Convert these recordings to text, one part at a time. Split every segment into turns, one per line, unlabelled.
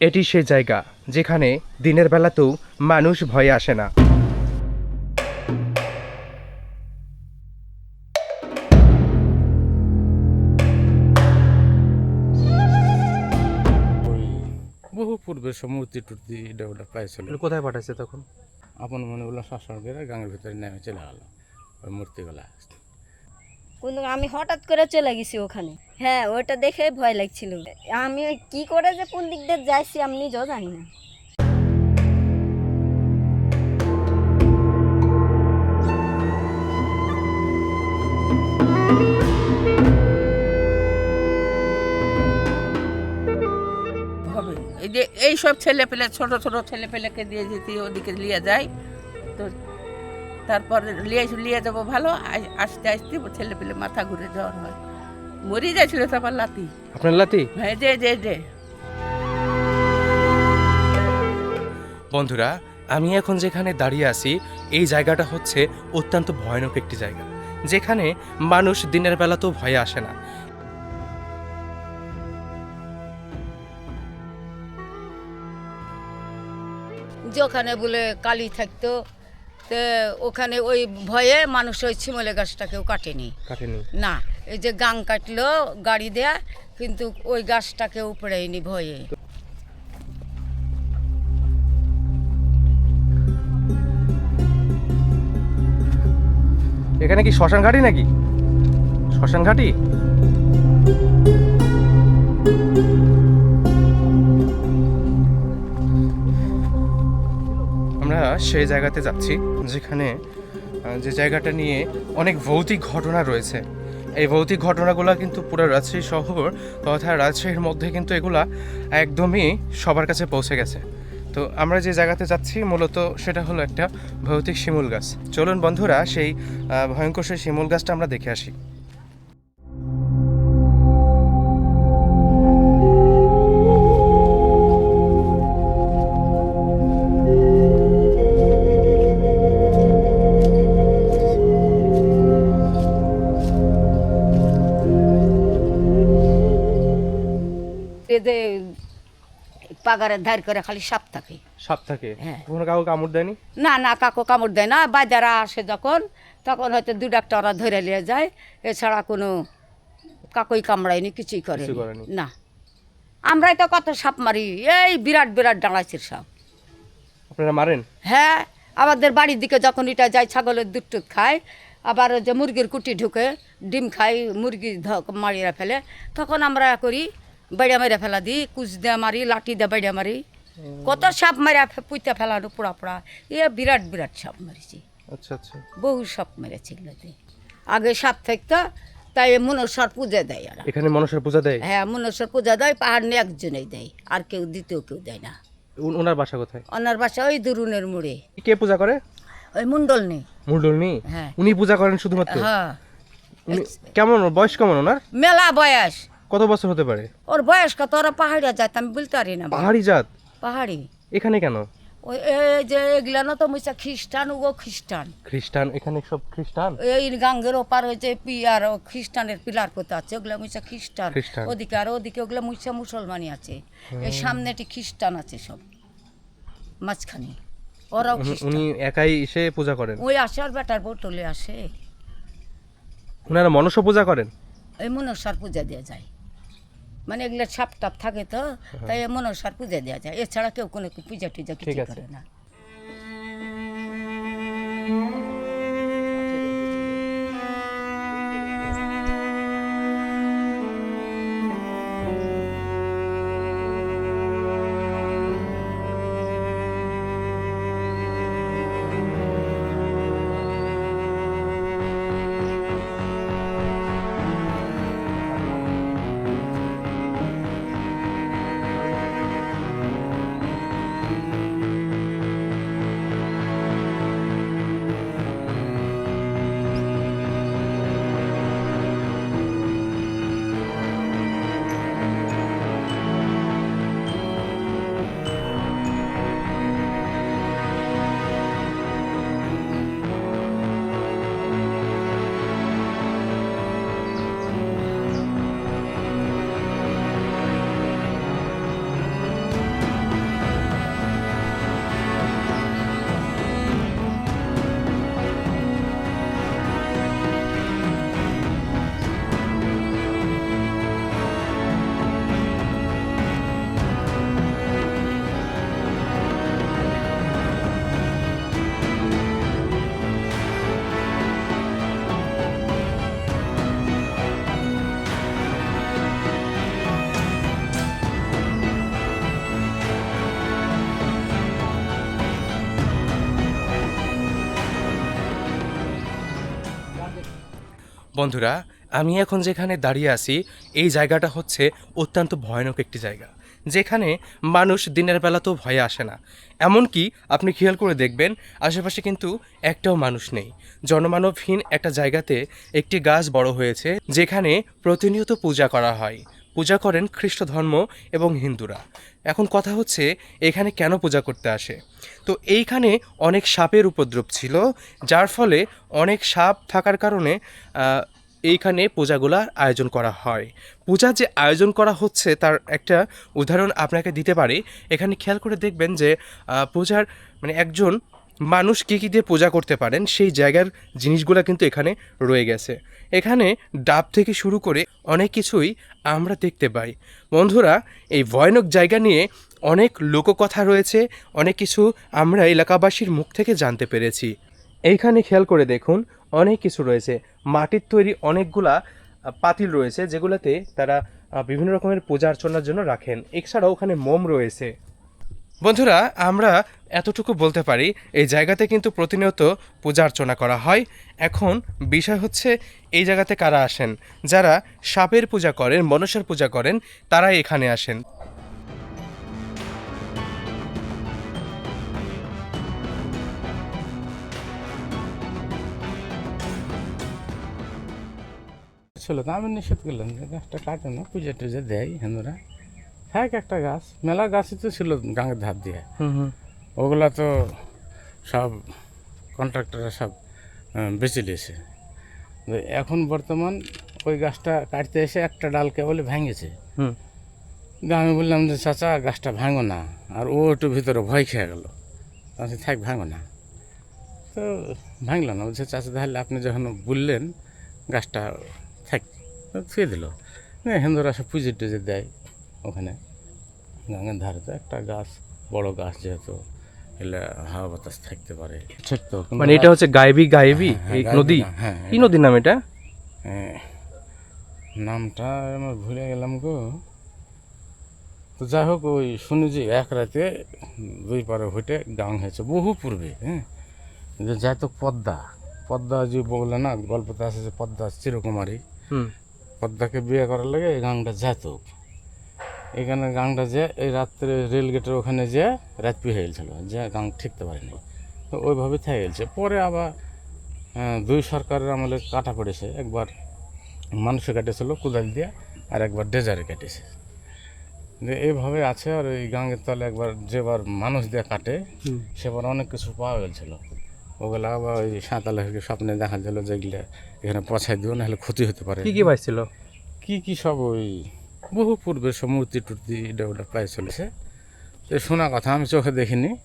এটি সেই জায়গা যেখানে দিনের বেলাতেও মানুষ ভয়ে আসে না।
বহু পূর্বে মূর্তি টুর্তি ওটা পাইছিল
কোথায় পাঠাইছে তখন?
আপন মনে বলল শাসন করে গাঙের ভিতরে নেমে চলে গেল। ওই মূর্তিগুলা।
কিন্তু আমি হঠাৎ করে চলে গেছি ওখানে। হ্যাঁ ওটা দেখে ভয় লাগছিল। আমি কি করে যে কোন দিক দিয়ে যাইছি আমি নিজেও জানি না।
এই যে এই সব ছেলে পেলে ছোট ছোট ছেলে পেলেকে দিয়ে যেতে ওদিকে নিয়ে যায়, তো তারপর লিয়ে লিয়ে যাব ভালো আস- আস্তে আস্তে ছেলে পেলে মাথা ঘুরে জ্বর হয়। মরি যাচ্ছিল তারপর লাতি।
আপনার লাতি?
হ্যাঁ যে যে যে
বন্ধুরা আমি এখন যেখানে দাঁড়িয়ে আছি এই জায়গাটা হচ্ছে অত্যন্ত ভয়ানক একটি জায়গা। যেখানে মানুষ দিনের বেলাতেও ভয়ে আসে না।
যেখানে বলে কালি থাকতো তো ওখানে ওই ভয়ে মানুষ ওই ছিমলে গাছটাকেও কাটেনি।
কাটেনি?
না এই যে গাং কাটলো গাড়ি দেয়া কিন্তু ওই গাছটাকে উপড়েনি ভয়ে।
এখানে কি শ্মশান ঘাটি নাকি? শ্মশান ঘাটি আমরা সেই জায়গাতে যাচ্ছি, যেখানে যে জায়গাটা নিয়ে অনেক ভৌতিক ঘটনা রয়েছে। এই ভৌতিক ঘটনাগুলো কিন্তু পুরো রাজশাহী শহর তথা রাজশাহীর মধ্যে কিন্তু এগুলা একদমই সবার কাছে পৌঁছে গেছে। তো আমরা যে জায়গাতে যাচ্ছি মূলত সেটা হলো একটা ভৌতিক শিমুল গাছ। চলুন বন্ধুরা, সেই ভয়ঙ্কর সেই শিমুল গাছটা আমরা দেখে আসি।
পাগারের ধার করে খালি সাপ থাকে।
সাপ থাকে?
হ্যাঁ।
কোনো কাউকে কামড় দেয়নি?
না না কাকু কামড় দেয় না। বাজারা আসে যখন তখন হয়তো দু ডাক্তার ওরা ধরে নিয়ে যায়। এছাড়া কোনো কাকুই কামড়ায়নি কিছুই।
করেনি।
না। আমরাই তো কত সাপ মারি। এই বিরাট বিরাট ডাঙাইছির সাপ।
আপনারা মারেন?
হ্যাঁ আমাদের বাড়ির দিকে যখন এটা যায় ছাগলের দুধ টুধ খায় আবার যে মুরগির কুটি ঢুকে ডিম খাই মুরগি মারিয়ে ফেলে তখন আমরা করি বেড়া মেরে ফেলা দিই কুচ দিয়ে মারি লাঠি দিয়ে বেড়া মারি। কত সাপ মারা পুঁতে ফেলানো পোড়া পোড়া এ বিরাট বিরাট সাপ মারিছি।
আচ্ছা আচ্ছা।
বহু সাপ মেরেছি এগুলোতে। আগে সাপ থাকতো তাই মনসার পূজা দেয় ওরা।
এখানে মানুষের পূজা দেয়?
হ্যাঁ মনসার পূজা দেয় পাহাড় নিয়ে একজনেই দেয়। আর কেউ দ্বিতীয় কেউ দেয় না।
ওনার বাসা কোথায়?
ওনার বাসা ওই দুরুনের মুড়ে।
কে পূজা করে?
ওই মুন্ডল নেই
মুরডলনি
হ্যাঁ।
উনি পূজা করেন শুধুমাত্র?
হ্যাঁ।
কেমন বয়স কেমন ওনার?
মেলা বয়স।
কত বছর হতে পারে?
ওর বয়স কত? ওরা পাহাড়িয়া যায় আমি বলতে পারি না।
পাহাড়ি জাত?
পাহাড়ি।
এখানে কেন?
ওই এই যে এগুলা না তো মুসা খ্রিস্টান ও খ্রিস্টান।
খ্রিস্টান? এখানে সব খ্রিস্টান?
এই গাঙ্গের ওপার ওই যে পিয়ার ও খ্রিস্টানের পিলার কোথা আছে ওগুলা মুসা খ্রিস্টান। ওদিকে আর ওদিকে ওগুলা মুসা মুসলমানি আছে। এই সামনেটি খ্রিস্টান আছে সব মাঝখানে। ওরাও
উনি- একাই এসে পূজা করেন?
ওই আসে আর বেটার বোটলে আসে।
ওনারা মনসা পূজা করেন?
এই মনসার পূজা দেওয়া যায়। মানে এগুলো সাপ টাপ থাকে তো তাই এই মনসার পূজা দেওয়া যায়। এছাড়া কেউ কোনো পূজা টুজা কিছু করে না।
বন্ধুরা, আমি এখন যেখানে দাঁড়িয়ে আছি, এই জায়গাটা হচ্ছে অত্যন্ত ভয়ানক একটি জায়গা। যেখানে মানুষ দিনের বেলাতেও ভয়ে আসে না। এমনকি আপনি খেয়াল করে দেখবেন, আশেপাশে কিন্তু একটাও মানুষ নেই। জনমানবহীন একটা জায়গাতে একটি গাছ বড় হয়েছে, যেখানে প্রতিনিয়ত পূজা করা হয়। পূজা করেন খ্রিস্ট ধর্ম এবং হিন্দুরা। এখন কথা হচ্ছে এখানে কেন পূজা করতে আসে। তো এইখানে অনেক সাপের উপদ্রব ছিল, যার ফলে অনেক সাপ থাকার কারণে এইখানে পূজাগুলার আয়োজন করা হয়। পূজা যে আয়োজন করা হচ্ছে তার একটা উদাহরণ আপনাকে দিতে পারি। এখানে খেয়াল করে দেখবেন যে পূজার মানে একজন মানুষ কী কী দিয়ে পূজা করতে পারেন, সেই জায়গার জিনিসগুলো কিন্তু এখানে রয়ে গেছে। এখানে ডাব থেকে শুরু করে অনেক কিছুই আমরা দেখতে পাই। বন্ধুরা, এই ভয়ানক জায়গা নিয়ে অনেক লোককথা রয়েছে, অনেক কিছু আমরা এলাকাবাসীর মুখ থেকে জানতে পেরেছি। এইখানে খেয়াল করে দেখুন, অনেক কিছু রয়েছে। মাটির তৈরি অনেকগুলা পাতিল রয়েছে, যেগুলোতে তারা বিভিন্ন রকমের পূজা অর্চনার জন্য রাখেন। এছাড়াও ওখানে মোম রয়েছে। বন্ধুরা, আমরা এতটুকু বলতে পারি, এই জায়গাতে কিন্তু প্রতিনিয়ত পূজা অর্চনা করা হয়। এখন বিষয় হচ্ছে, এই জায়গাতে কারা আসেন? যারা সাপের পূজা করেন মনসার পূজা করেন, তারাই এখানে আসেন।
ছিল তো আমি নিষেধ করলাম গাছটা কাটে না পুজো টুজো দেয় হিন্দুরা থাক একটা গাছ মেলা গাছই তো ছিল গাঙের ধার দিয়ে। ওগুলা তো সব কন্ট্রাক্টররা সব বেঁচে নিয়েছে। এখন বর্তমান ওই গাছটা কাটতে এসে একটা ডাল কেবলই ভেঙেছে। আমি বললাম যে চাচা গাছটা ভাঙো না। আর ও একটু ভিতরে ভয় খেয়ে গেল। আমি থাক ভাঙো না। তো ভাঙল না। বলছে চাচা তাহলে আপনি যখন বললেন গাছটা থাক। থুয়ে দিল। হিন্দুরা সব পুজো টুজো দেয়। ওখানে গাঙের ধারে তো একটা গাছ বড় গাছ যেহেতু এলে হাওয়া বাতাস থাকতে পারে। ঠিক তো
মানে এটা হচ্ছে গায়েবী গায়েবী
হ্যাঁ, গায়েবী
নদী?
হ্যাঁ,
কি নদীর নাম এটা?
নামটা আমার ভুলে গেলাম গো। তো যাই হোক ওই শুনি যে এক রাতে দুই পারে হইটে গাং হয়েছে বহু পূর্বে হ্যাঁ। যে যাই তো পদ্মা পদ্মা যে বললে না গল্পতে আছে যে পদ্মা চিরকুমারী। পদ্মাকে বিয়ে করার লাগে এই গাংটা যেত এখানে গাংটা যে এই রাত্রে রেল গেটের ওখানে যে রাত হয়ে গেছিল যে গাং ঠিকতে পারেনি। তো ওইভাবে থেকে গেছে। পরে আবার দুই সরকারের আমলে কাটা পড়েছে। একবার মানুষে কাটেছিল কোদাল দিয়ে আর একবার ডেজারে কেটেছে। যে এইভাবে আছে আর এই গাঙের তলে একবার যেবার মানুষ দিয়ে কাটে সেবার অনেক কিছু পাওয়া গেছিল। ওগুলো আবার ওই সাঁতালে স্বপ্নে দেখা গেল যেগুলো এখানে পছাই দিও নাহলে ক্ষতি হতে পারে।
কি কি পাইছিল?
কি কি সব ওই বহু পূর্বের সব মূর্তি টুর্তি এটা ওটা প্রায় চলেছে। তো শোনা কথা আমি চোখে দেখিনি।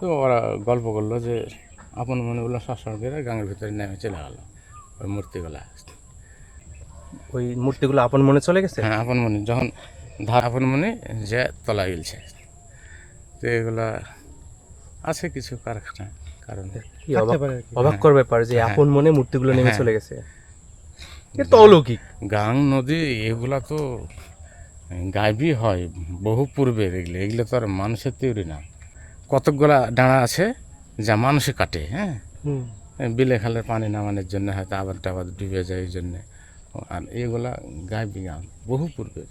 তো ওরা গল্প করল যে আপন মনে বলল শাসকেরা গাঙের ভিতরে নেমে চলে গেলো ওই মূর্তিগুলা।
ওই মূর্তিগুলো আপন মনে চলে গেছে?
হ্যাঁ আপন মনে। যখন ধার আপন মনে যে তলা গেলছে। তো এগুলা আছে কিছু কারখানা কারণ।
অবাক
থাকতে পারে হ্যাঁ।
করবে পারে যে
হ্যাঁ।
আপন মনে মূর্তিগুলো নেমে
হ্যাঁ।
চলে গেছে। এটা তো অলৌকিক।
গাং নদী এগুলা তো গাইবই হয় বহু পূর্বের এগুলো। এগুলো তো আর মানুষের তৈরি না। কতকগুলা ডাঁড়া আছে যা মানুষে কাটে হ্যাঁ? বিলে খালের পানি নামানোর জন্য হয়তো আবার টাবার ডুবে যায় এই জন্যে। আর এগুলা গাইবি গান বহু পূর্বের।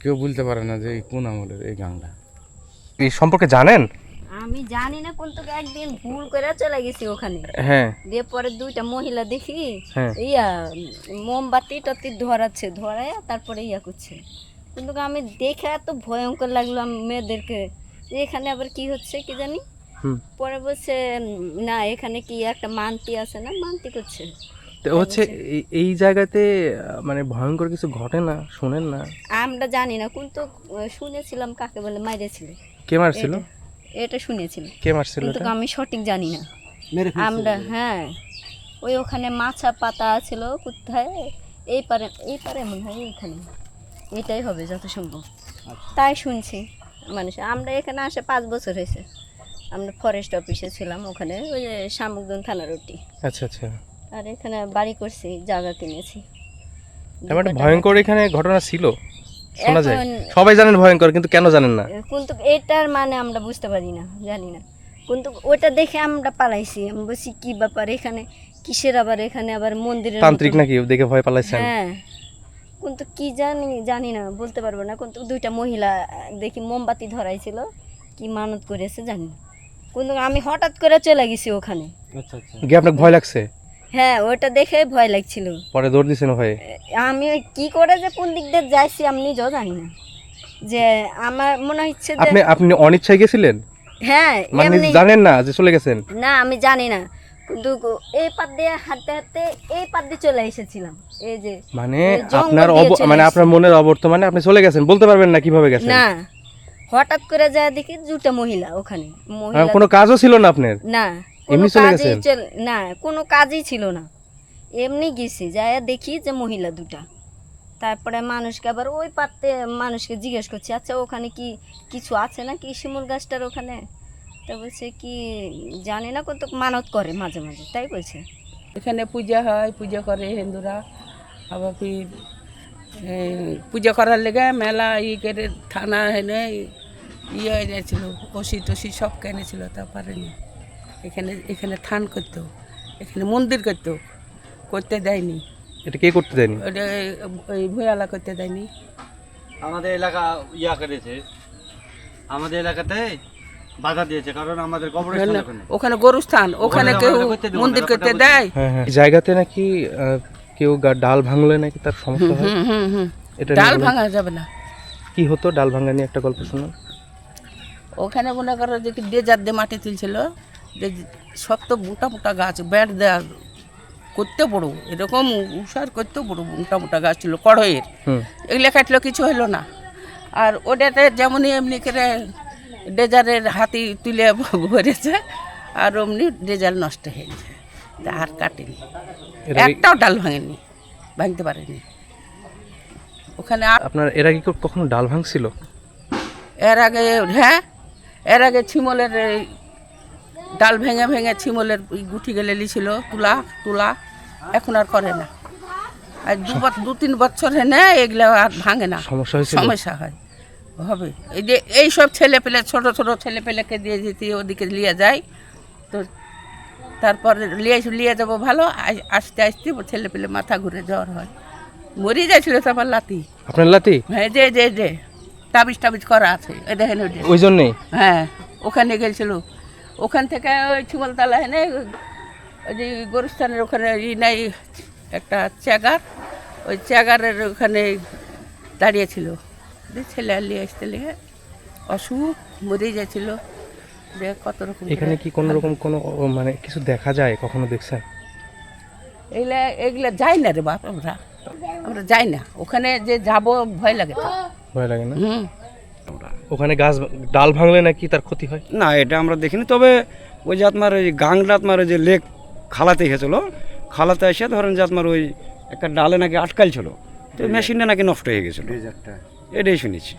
কেউ বলতে পারে না যে এই কোন আমলের এই গানটা
এই সম্পর্কে জানেন?
আমি জানি না কোন তোকে একদিন ভুল করে চলে গেছি ওখানে।
হ্যাঁ।
দিয়ে পরে দুইটা মহিলা দেখি
হ্যাঁ।
ইয়া মোমবাতি টাতি ধরাচ্ছে ধরায় তারপরে ইয়া করছে। কিন্তু আমি দেখে এত ভয়ঙ্কর লাগল মেয়েদেরকে। যে এখানে আবার কি হচ্ছে কি জানি? পরে বলছে না এখানে কি একটা মানতি আছে না? মানতি করছে।
তো হচ্ছে এই- জায়গাতে মানে ভয়ঙ্কর কিছু ঘটে না? শোনেন না?
আমরা জানি না কিন্তু শুনেছিলাম কাকে বলে মাইরেছিল।
কে মারছিল?
এটা- এটা শুনেছিল।
কে মারছিল
কিন্তু আমি সঠিক জানি না। আমরা হ্যাঁ। ওই ওখানে মাছা পাতা ছিল কোথায়? এই পারে এই পারে মনে হয় এইখানে। এটাই হবে যত সম্ভব তাই শুনছি মানুষ। আমরা এখানে আসে পাঁচ বছর হয়েছে। আমরা ফরেস্ট অফিসে ছিলাম ওখানে ওই যে শামুকদন থানার ওটি
আচ্ছা আচ্ছা।
আর এখানে বাড়ি করছি জায়গা কিনেছি।
মানে ভয়ঙ্কর এখানে ঘটনা ছিল? শোনা যায়। সবাই জানেন ভয়ঙ্কর কিন্তু কেন জানেন না?
কিন্তু এটার মানে আমরা বুঝতে পারি না জানি না। কিন্তু ওটা দেখে আমরা পালাইছি। আমি বলছি কী ব্যাপার এখানে? কিসের আবার এখানে আবার মন্দিরের
তান্ত্রিক নাকি? দেখে ভয় পালাইছেন?
হ্যাঁ। কিন্তু কি জানি জানি না বলতে পারব না। কিন্তু দুইটা মহিলা দেখি মোমবাতি ধরাইছিল কি মানত করেছে জানি কিন্তু আমি হঠাৎ করে চলে গেছি ওখানে।
গিয়ে আপনার ভয় লাগছে?
হ্যাঁ ওটা দেখে ভয় লাগছিল।
পরে দৌড় দিছেন ভয়ে?
আমি কি করে যে কোন দিক দিয়ে যাইছি আমি নিজেও জানি না। যে আমার মনে হচ্ছে যে
আপনি আপনি অনিচ্ছায় গেছিলেন?
হ্যাঁ
মানে
এমনি
জানেন না যে চলে গেছেন?
না আমি জানি না। কিন্তু এই পাত দিয়ে হাঁটতে হাঁটতে এই পাত দিয়ে চলে এসেছিলাম। এই যে
মানে আপনার মানে আপনার মনের অবর্তমানে আপনি চলে গেছেন বলতে পারবেন না কীভাবে গেছেন?
না হঠাৎ করে যায় দেখি দুটো মহিলা ওখানে।
হ্যাঁ,
মহিলা
কোনো কাজও ছিল না আপনার?
না
এমনি চলে
কাজই
গেছেন?
না কোনো কাজই ছিল না। এমনি গেছি যাই দেখি যে মহিলা দুটা তারপরে মানুষকে আবার ওই পাত্রে মানুষকে জিজ্ঞেস করছি আচ্ছা ওখানে কি কিছু আছে না কি শিমুল গাছটার ওখানে? তা বলছে কি জানি না কত মানত করে মাঝে মাঝে তাই বলছে।
এখানে পূজা হয় পূজা করে হিন্দুরা। আবার ফির এই, পূজা করার লেগে মেলা ই করে থানা এনে ইয়ে এনেছিল ওষি টসি সব কেনেছিল তা পারেনি। এখানে এখানে থান করতো এখানে মন্দির করতো করতে দেয়নি।
এটা কে করতে দেয়নি?
ওটা ওই ভূয়ালা করতে দেয়নি।
আমাদের এলাকা ইয়া করেছে। আমাদের এলাকাতে বাধা দিয়েছে কারণ আমাদের কবরস্থান
ওখানে-
ওখানে
গরুস্থান কেউ মন্দির করতে দেয়?
হ্যাঁ হ্যাঁ। জায়গাতে নাকি আহ, কেউ গা- ডাল ভাঙলে নাকি তার সমস্যা হয়?
হুম হুম হুম।
এটা নিয়ে
ডাল
বলুন।
ভাঙা যাবে না।
কি হতো ডাল ভাঙা নিয়ে একটা গল্প শুনুন।
ওখানে মনে করো যে কি ডেজার দিয়ে মাটি তুলছিল যে শক্ত মোটা মোটা গাছ ব্যাট দেয়া করতে বড় এরকম উষার করতে বড় মোটা মোটা গাছ ছিল কড়ইয়ের।
হুম।
এগুলো কাটলো কিছু হলো না। আর ওটাতে যেমনই এমনি করে ডেজারের হাতি তুলে ভরেছে আর অমনি ডেজার নষ্ট হয়ে গেছে। তা আর কাটেনি। একটাও ডাল ভাঙেনি ভাঙতে পারেনি। ওখানে
আপনার এর আগে কখনো ডাল ভাঙছিল?
এর আগে হ্যাঁ এর আগে ছিমলের ডাল ভেঙে ভেঙে ছিমলের গুটি গেলে লিছিল তুলা তুলা এখন আর করে না। আর দু তিন বছর হেনে এগুলো আর ভাঙে না।
সমস্যা হয়েছিল?
সমস্যা হয়। হবে। এই যে এই সব ছেলে পেলে ছোট ছোট ছেলে পেলেকে দিয়ে যেতে ওদিকে নিয়ে যায় তো তারপরে লিয়ে লিয়ে যাব ভালো আস- আসতে আসতে ছেলে পেলে মাথা ঘুরে জ্বর হয়। মরে যাচ্ছিল তো আমার লাতি।
আপনার লাতি?
হ্যাঁ যে যে যে। তাবিজ টাবিজ করা আছে এই দেখেন ওই যে।
ওই জন্যেই
হ্যাঁ ওখানে গেছিল। ওখান থেকে ওই চুমলতলা হেনে ওই যে গরুস্থানের ওখানে ই নাই একটা চেগার। ওই চেগারের ওখানে দাঁড়িয়েছিল। দিয়ে ছেলে আর নিয়ে আসতে লেগে অসুখ মরে যাচ্ছিল। যে কত রকম
এখানে কি কোনো রকম কোনো মানে কিছু দেখা যায় কখনো দেখছেন?
এগুলা এগুলা যাই না রে বাপ আমরা। আমরা যাই না। ওখানে যে যাব ভয় লাগে তো।
ভয় লাগে না?
হুম।
ওখানে গাছ ডাল ভাঙলে নাকি তার ক্ষতি হয়?
না এটা আমরা দেখিনি। তবে ওই যে আপনার ওই গাংলা আপনার ওই যে লেক খালাতে গেছিল খালাতে এসে ধরেন যে আপনার ওই একটা ডালে নাকি আটকাল ছিল তো মেশিনটা নাকি নষ্ট হয়ে গেছিল। এটাই শুনেছি।